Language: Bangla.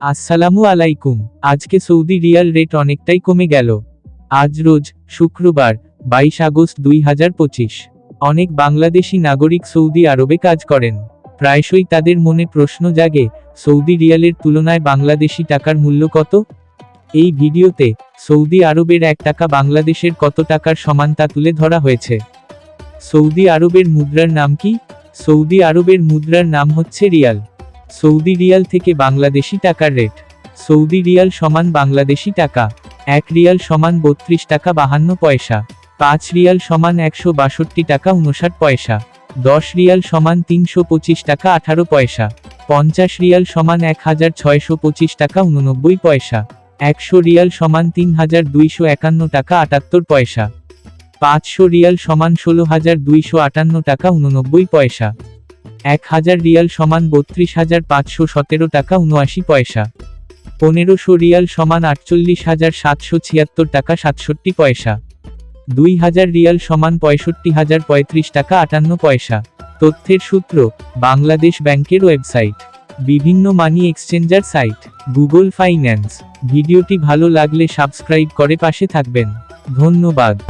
আসসালামু আলাইকুম। আজকে সৌদি রিয়াল রেট অনেকটাই কমে গেল। আজ রোজ, শুক্রবার, বাইশ আগস্ট দুই হাজার পঁচিশ। অনেক বাংলাদেশি নাগরিক সৌদি আরবে কাজ করেন। প্রায়শই তাদের মনে প্রশ্ন জাগে, সৌদি রিয়ালের তুলনায় বাংলাদেশি টাকার মূল্য কত? এই ভিডিওতে, সৌদি আরবের এক টাকা বাংলাদেশের কত টাকার সমান তা তুলে ধরা হয়েছে। সৌদি আরবের মুদ্রার নাম কি? সৌদি আরবের মুদ্রার নাম হচ্ছে রিয়াল। সৌদি রিয়াল থেকে বাংলাদেশি টাকার রেট। সৌদি রিয়াল সমান বাংলাদেশি টাকা, এক রিয়াল সমান বত্রিশ টাকা বাহান্ন পয়সা, পাঁচ রিয়াল সমান একশো বাষট্টি টাকা উনষাট পয়সা, দশ রিয়াল সমান তিনশো পঁচিশ টাকা আঠারো পয়সা, পঞ্চাশ রিয়াল সমান এক হাজার ছয়শো পঁচিশ টাকা উননব্বই পয়সা, একশো রিয়াল সমান তিন হাজার দুইশো একান্ন টাকা আটাত্তর পয়সা, পাঁচশো রিয়াল সমান ষোলো হাজার দুইশো আটান্ন টাকা উননব্বই পয়সা। এক হাজার রিয়াল সমান বত্রিশ হাজার পাঁচশো সতেরো টাকা উনআশি পয়সা। পনেরোশো রিয়াল সমান আটচল্লিশ হাজার সাতশো ছিয়াত্তর টাকা সাতষট্টি পয়সা। দুই হাজার রিয়াল সমান পঁয়ষট্টি হাজার পঁয়ত্রিশ টাকা আটান্ন পয়সা। তথ্যের সূত্র, বাংলাদেশ ব্যাংকের ওয়েবসাইট। বিভিন্ন money exchanger site, Google finance. ভিডিওটি ভালো লাগলে সাবস্ক্রাইব করে পাশে থাকবেন। ধন্যবাদ।